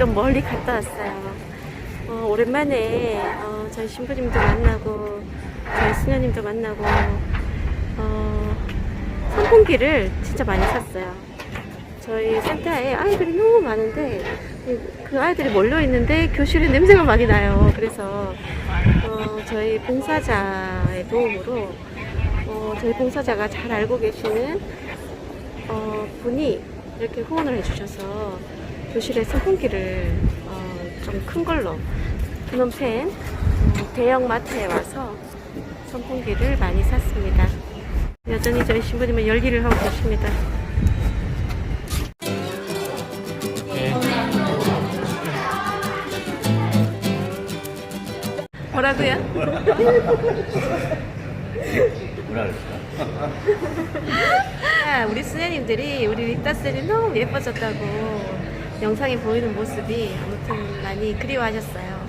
좀 멀리 갔다 왔어요. 어, 오랜만에 어, 저희 신부님도 만나고 저희 수녀님도 만나고 어, 선풍기를 진짜 많이 샀어요. 저희 센터에 아이들이 너무 많은데 그 아이들이 몰려 있는데 교실에 냄새가 많이 나요. 그래서 어, 저희 봉사자의 도움으로 어, 저희 봉사자가 잘 알고 계시는 어, 분이 이렇게 후원을 해주셔서 교실에 선풍기를 어, 좀 큰 걸로 프놈펜 어, 대형 마트에 와서 선풍기를 많이 샀습니다. 여전히 저희 신부님은 열일을 하고 계십니다. 뭐라고요? 뭐라 그랬어? 아, 우리 수녀님들이 우리 리따 쌤이 너무 예뻐졌다고 영상에 보이는 모습이 아무튼 많이 그리워하셨어요.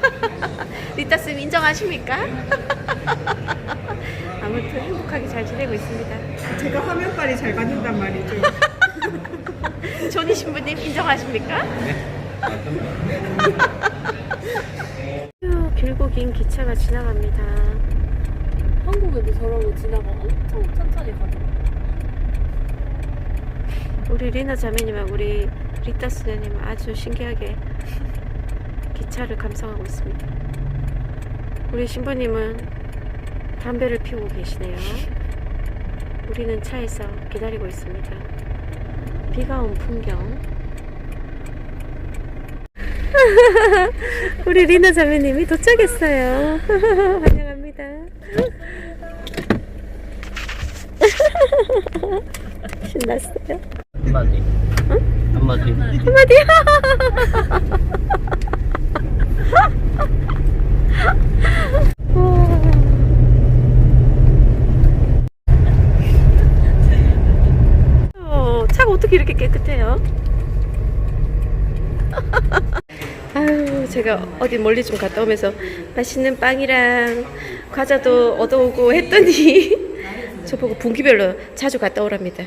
리따 쌤 인정하십니까? 아무튼 행복하게 잘 지내고 있습니다. 제가 화면 빨이 잘 받는단 말이죠. 조니 신부님 인정하십니까? 휴, 길고 긴 기차가 지나갑니다. 한국에도 저러고 지나가 엄청 천천히 가더라고. 우리 리나 자매님과 우리 리따 수녀님은 아주 신기하게 기차를 감상하고 있습니다. 우리 신부님은 담배를 피우고 계시네요. 우리는 차에서 기다리고 있습니다. 비가 온 풍경. 우리 리나 자매님이 도착했어요. 환영합니다. 신났어요. 한마디. 한마디. 한마디. 어, 차가 어떻게 이렇게 깨끗해요? 제가 어디 멀리 좀 갔다 오면서 맛있는 빵이랑 과자도 얻어오고 했더니 저보고 분기별로 자주 갔다 오랍니다.